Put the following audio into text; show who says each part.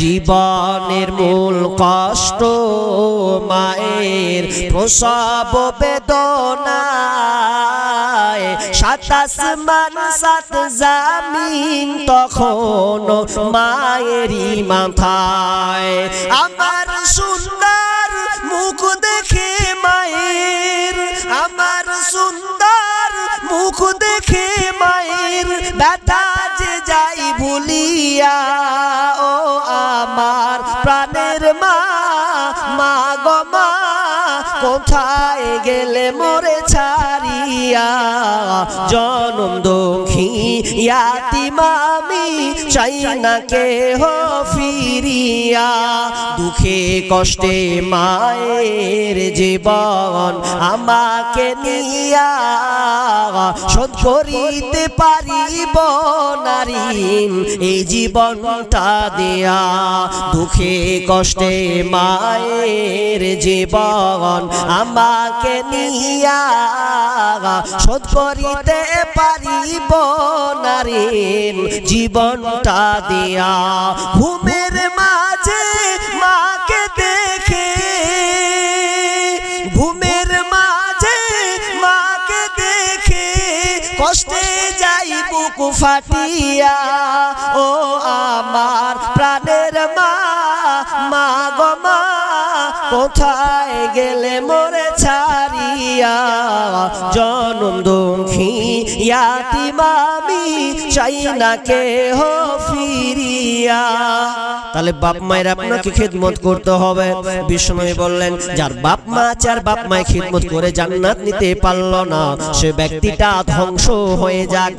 Speaker 1: জীবনের মূল কষ্ট, মায়ের প্রসব বেদনায়। সাতাশ মান সাত জামিন তখন মায়েরই মাথায়। আমার সুন্দর মুখ দেখে মায়ের, আমার সুন্দর মুখ দেখে মায়ের ব্যথা যে যাই ভুলিয়া প্রাণের মা মা গো মা কোথায় গেলে মোরে ছাড়িয়া জনম দুঃখী ইয়াতিমামি চাই না কে হো ফিরিয়া। দুঃখে কষ্টে মায়ের জীবন আমাকে নিয়া। শোধ করিতে পারিব নারীন এই জীবনটা দেয়া। দুঃখে কষ্টে মায়ের জীবন আমাকে নিয়া। শোধ করিতে পারিব নারীন জীবনটা দেয়া। ঘুমের মাঝে মাকে দেখে, ঘুমের মাঝে মাকে দেখে কষ্টে যাই বুক ফাটিয়া। ও আমার প্রাণের মা মা গো কোথায় গেলে মোরে ছাড়িয়া? জনম দুঃখী ইয়াতিমামি চাই না কে হো ফিরিয়া। তাহলে বাপ মায়ের আপনাকে খেদমত করতে হবে। বিষ্ণু বললেন, যার বাপ মা আর বাপ মায়ের খিদমত করে জান্নাত নিতে পারল না, সে ব্যক্তিটা ধ্বংস হয়ে যাক।